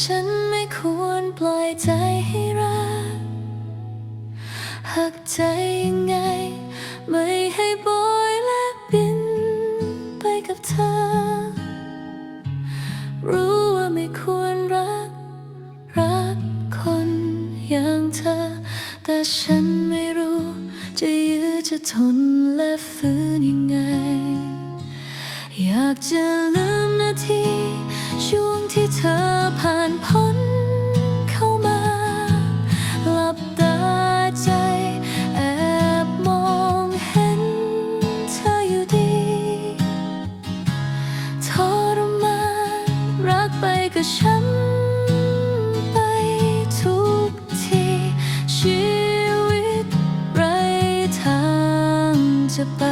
ฉันไม่ควรปล่อยใจให้รัก หักใจยังไง ไม่ให้โบยและบินไปกับเธอ รู้ว่าไม่ควรรัก รักคนอย่างเธอ แต่ฉันไม่รู้ จะยื้อจะทนและฝืนยังไง อยากจะ ไปก็ช้ำไปทุกที ชีวิตไรทางจะไป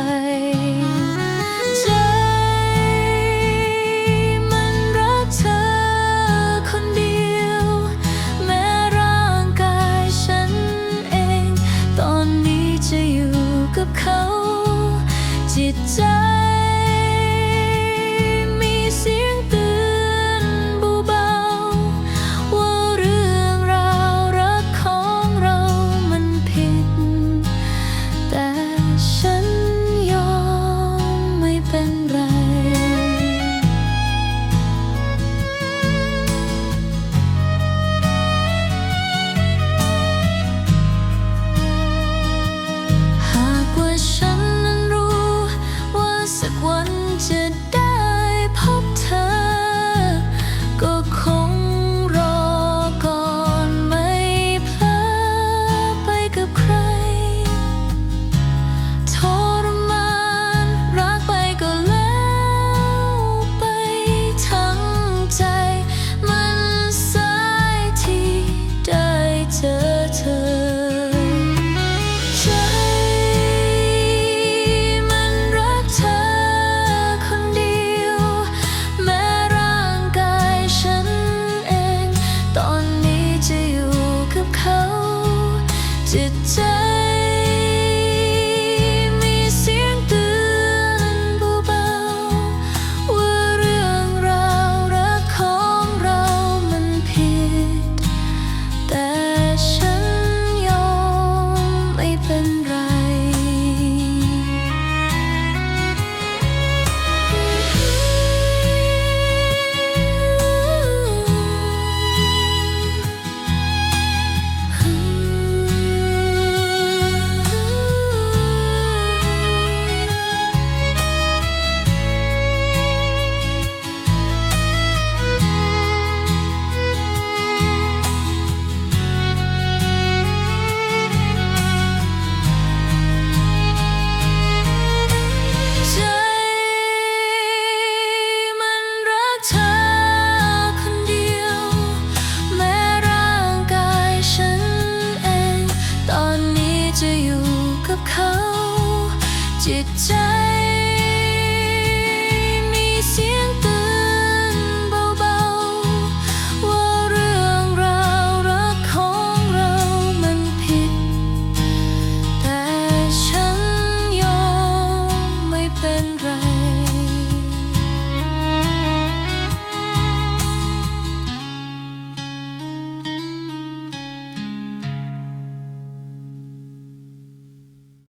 ใจมันรักเธอคนเดียวแม้ร่างกายฉันเองตอนนี้จะอยู่กับเขา จิตใจ